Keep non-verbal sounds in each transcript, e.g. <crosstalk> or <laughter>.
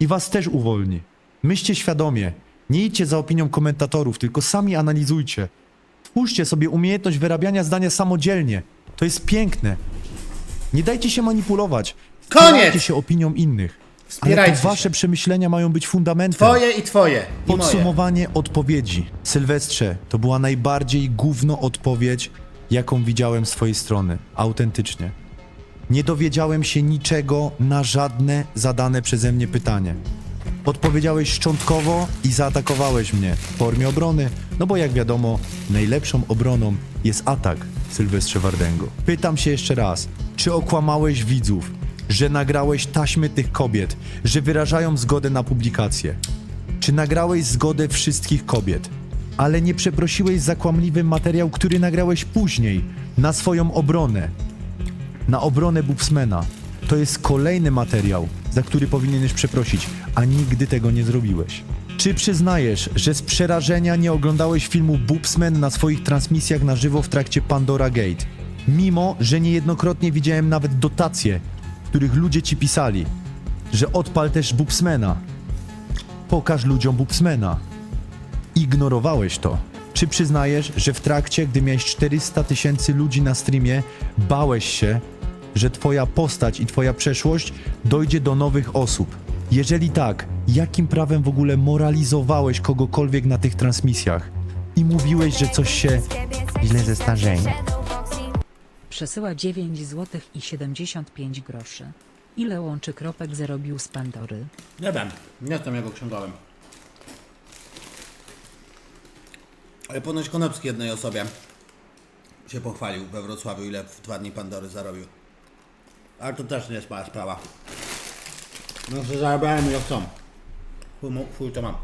I was też uwolni. Myślcie świadomie. Nie idźcie za opinią komentatorów, tylko sami analizujcie. Twórzcie sobie umiejętność wyrabiania zdania samodzielnie. To jest piękne. Nie dajcie się manipulować. Koniec! Wspierajcie się opinią innych. Ale Wspierajcie to wasze się. przemyślenia mają być fundamentem. Twoje i twoje. I moje. Podsumowanie odpowiedzi. Sylwestrze, to była najbardziej gówno odpowiedź, jaką widziałem z twojej strony. Autentycznie. Nie dowiedziałem się niczego na żadne zadane przeze mnie pytanie. Odpowiedziałeś szczątkowo i zaatakowałeś mnie w formie obrony, no bo jak wiadomo, najlepszą obroną jest atak, Sylwestrze Wardęgo. Pytam się jeszcze raz, czy okłamałeś widzów, że nagrałeś taśmy tych kobiet, że wyrażają zgodę na publikację? Czy nagrałeś zgodę wszystkich kobiet? Ale nie przeprosiłeś za kłamliwy materiał, który nagrałeś później, na swoją obronę, na obronę Bubsmana. To jest kolejny materiał, za który powinieneś przeprosić, a nigdy tego nie zrobiłeś. Czy przyznajesz, że z przerażenia nie oglądałeś filmu Bubsman na swoich transmisjach na żywo w trakcie Pandora Gate? Mimo, że niejednokrotnie widziałem nawet dotacje, których ludzie ci pisali, że odpal też Bubsmana. Pokaż ludziom Bubsmana. Ignorowałeś to. Czy przyznajesz, że w trakcie, gdy miałeś 400 tysięcy ludzi na streamie, bałeś się, że twoja postać i twoja przeszłość dojdzie do nowych osób? Jeżeli tak, jakim prawem w ogóle moralizowałeś kogokolwiek na tych transmisjach i mówiłeś, że coś się źle zestarzeje? Przesyła 9 zł i 75 groszy. Ile łączy kropek zarobił z Pandory? Nie wiem. Nie wiem, jak go ksiągałem. Ale ponoć Konopski jednej osobie się pochwalił we Wrocławiu, ile w dwa dni Pandory zarobił. Ale to też nie jest mała sprawa. No, że zarabiałem ile chcą. Chuj, to mam.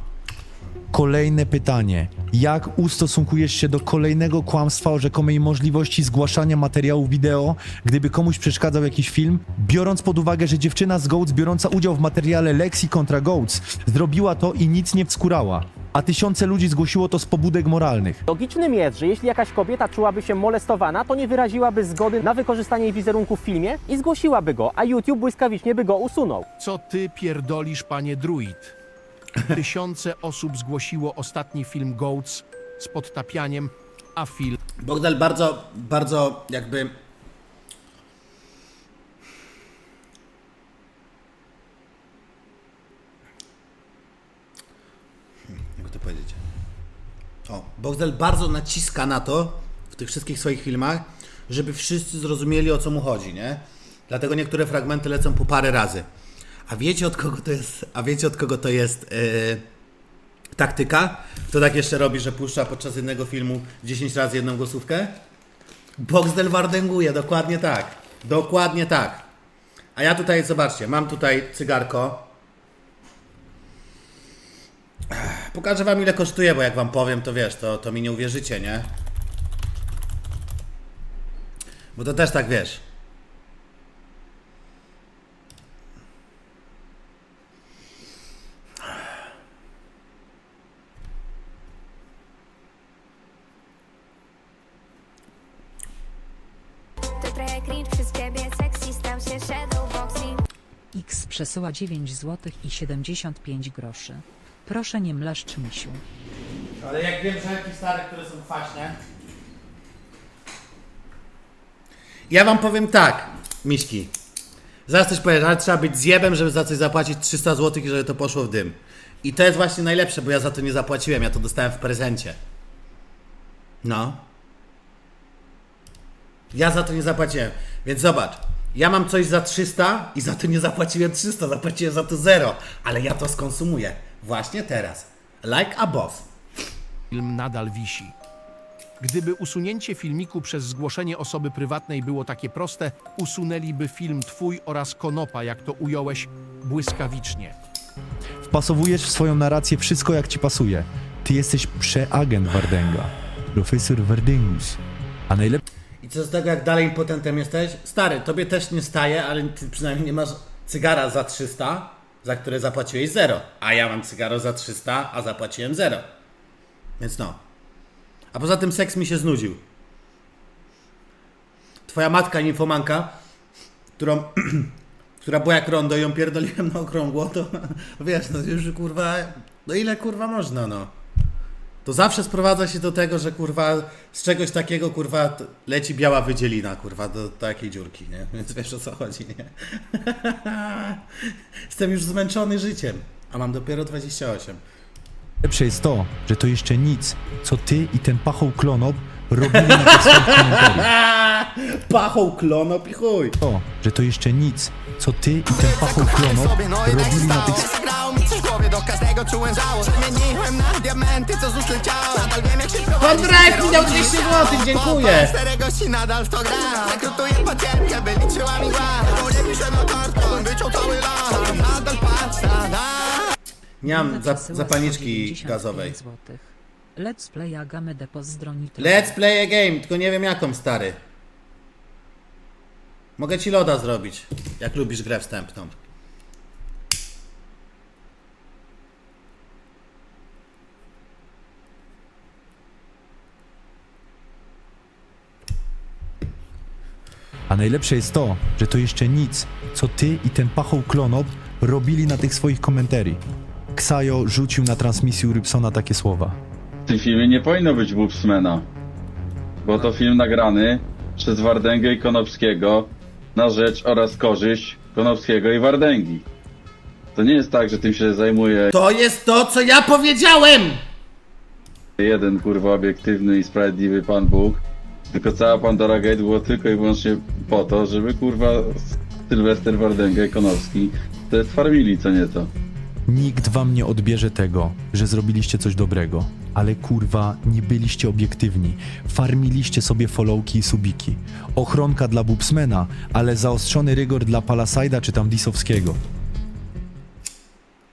Kolejne pytanie. Jak ustosunkujesz się do kolejnego kłamstwa o rzekomej możliwości zgłaszania materiału wideo, gdyby komuś przeszkadzał jakiś film? Biorąc pod uwagę, że dziewczyna z Goats biorąca udział w materiale Lexi kontra Goats zrobiła to i nic nie wskurała, a tysiące ludzi zgłosiło to z pobudek moralnych. Logicznym jest, że jeśli jakaś kobieta czułaby się molestowana, to nie wyraziłaby zgody na wykorzystanie jej wizerunku w filmie i zgłosiłaby go, a YouTube błyskawicznie by go usunął. Co ty pierdolisz, panie druid? Tysiące osób zgłosiło ostatni film Goats z podtapianiem, a film Bogdal bardzo, bardzo jakby... Hmm, Jak to powiedzieć? O, Bogdal bardzo naciska na to w tych wszystkich swoich filmach, żeby wszyscy zrozumieli o co mu chodzi, nie? Dlatego niektóre fragmenty lecą po parę razy. A wiecie od kogo to jest? A wiecie od kogo to jest? Yy taktyka. Kto tak jeszcze robi, że puszcza podczas jednego filmu 10 razy jedną głosówkę? Boxdel wardęguje, dokładnie tak. Dokładnie tak. A ja tutaj, zobaczcie, mam tutaj cygarko. Pokażę wam ile kosztuje, bo jak wam powiem, to wiesz, to, to mi nie uwierzycie, nie? Bo to też tak wiesz. X przesyła 9 zł i 75 groszy. Proszę nie mlaszcz misiu. Ale jak wiem żelki stare, które są kwaśne. Ja wam powiem tak, miśki. Zaraz coś powiesz, ale trzeba być zjebem, żeby za coś zapłacić 300 zł i żeby to poszło w dym. I to jest właśnie najlepsze, bo ja za to nie zapłaciłem, ja to dostałem w prezencie. No. Ja za to nie zapłaciłem. Więc zobacz, ja mam coś za 300 i za to nie zapłaciłem 300, zapłaciłem za to 0. Ale ja to skonsumuję. Właśnie teraz. Like a boss. nadal wisi. Gdyby usunięcie filmiku przez zgłoszenie osoby prywatnej było takie proste, usunęliby film twój oraz Konopa, jak to ująłeś, błyskawicznie. Wpasowujesz w swoją narrację wszystko jak ci pasuje. Ty jesteś przeagent Wardęga. Profesor Wardęgus. A najlepsze I co z tego, jak dalej impotentem jesteś? Stary, tobie też nie staje, ale ty przynajmniej nie masz cygara za 300, za które zapłaciłeś 0. A ja mam cygaro za 300, a zapłaciłem 0. Więc no. A poza tym seks mi się znudził. Twoja matka, ninfomanka, którą <clears throat> która była jak rondo i ją pierdoliłem na okrągło, to <laughs> wiesz, no już kurwa, no ile kurwa można, no. To zawsze sprowadza się do tego, że kurwa z czegoś takiego kurwa leci biała wydzielina, kurwa, do takiej dziurki, nie? <laughs> Więc wiesz o co chodzi, nie? <laughs> Jestem już zmęczony życiem, a mam dopiero 28. Lepsze jest to, że to jeszcze nic, co ty i ten pachoł klonop robili na tych swoich komentarzach. <laughs> Pachą klonop i chuj. To, że to jeszcze nic, co ty i ten pachoł klonop robili na tych Zagrało mi coś w głowie, do każdego czułem żało Zmieniłem na diamenty, co z ust leciało Nadal wiem jak się prowadzi mi dał 200 zł, dziękuję. Gości nadal w to gra Rekrutuję pacierkę, by liczyła mi ład Nie piszę na kartę, bym wyciął cały las Nadal patrzę na Nie mam Anna za, przesyła zapalniczki 195 gazowej. złotych. Let's play Agamę de pozdronitro. Let's play a game, tylko nie wiem jaką, stary. Mogę ci loda zrobić, jak lubisz grę wstępną. A najlepsze jest to, że to jeszcze nic, co ty i ten pachoł klonop robili na tych swoich komentarii. Ksajo rzucił na transmisji Rybsona takie słowa. W tym filmie nie powinno być Boobsmana. Bo to film nagrany przez Wardęgę i Konopskiego na rzecz oraz korzyść Konopskiego i Wardęgi. To nie jest tak, że tym się zajmuje To jest to, co ja powiedziałem! jeden kurwa obiektywny i sprawiedliwy Pan Bóg, tylko cała Pandora Gate było tylko i wyłącznie po to, żeby kurwa Sylwester Wardęga i Konopski te farmili co nieco. Nikt wam nie odbierze tego, że zrobiliście coś dobrego, ale kurwa, nie byliście obiektywni. Farmiliście sobie followki i subiki. Ochronka dla Bubsmana, ale zaostrzony rygor dla Palasajda czy tam Disowskiego.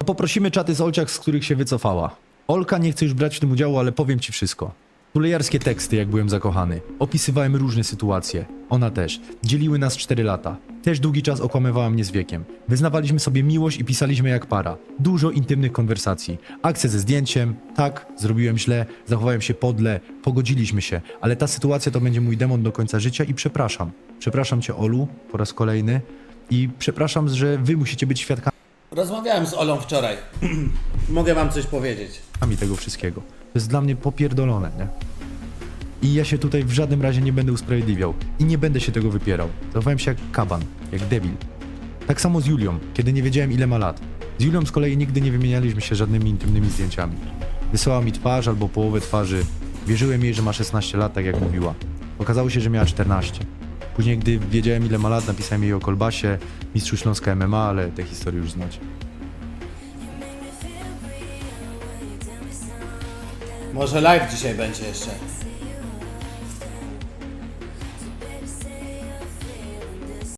Poprosimy czaty z Olciach, z których się wycofała. Olka nie chce już brać w tym udziału, ale powiem ci wszystko. Tulejarskie teksty, jak byłem zakochany. Opisywałem różne sytuacje. Ona też. Dzieliły nas 4 lata. Też długi czas okłamywała mnie z wiekiem. Wyznawaliśmy sobie miłość i pisaliśmy jak para. Dużo intymnych konwersacji. Akcje ze zdjęciem. Tak, zrobiłem źle, zachowałem się podle, pogodziliśmy się. Ale ta sytuacja to będzie mój demon do końca życia i przepraszam. Przepraszam cię, Olu, po raz kolejny. I przepraszam, że wy musicie być świadkami Rozmawiałem z Olą wczoraj. <clears throat> Mogę wam coś powiedzieć. tego wszystkiego. To jest dla mnie popierdolone, nie? I ja się tutaj w żadnym razie nie będę usprawiedliwiał. I nie będę się tego wypierał. Zachowałem się jak kaban, jak debil. Tak samo z Julią, kiedy nie wiedziałem ile ma lat. Z Julią z kolei nigdy nie wymienialiśmy się żadnymi intymnymi zdjęciami. Wysłała mi twarz albo połowę twarzy. Wierzyłem jej, że ma 16 lat, tak jak mówiła. Okazało się, że miała 14. Później, gdy wiedziałem ile ma lat, napisałem jej o Kolbasie, mistrzu Śląska MMA, ale te historie już znacie. Może live dzisiaj będzie jeszcze.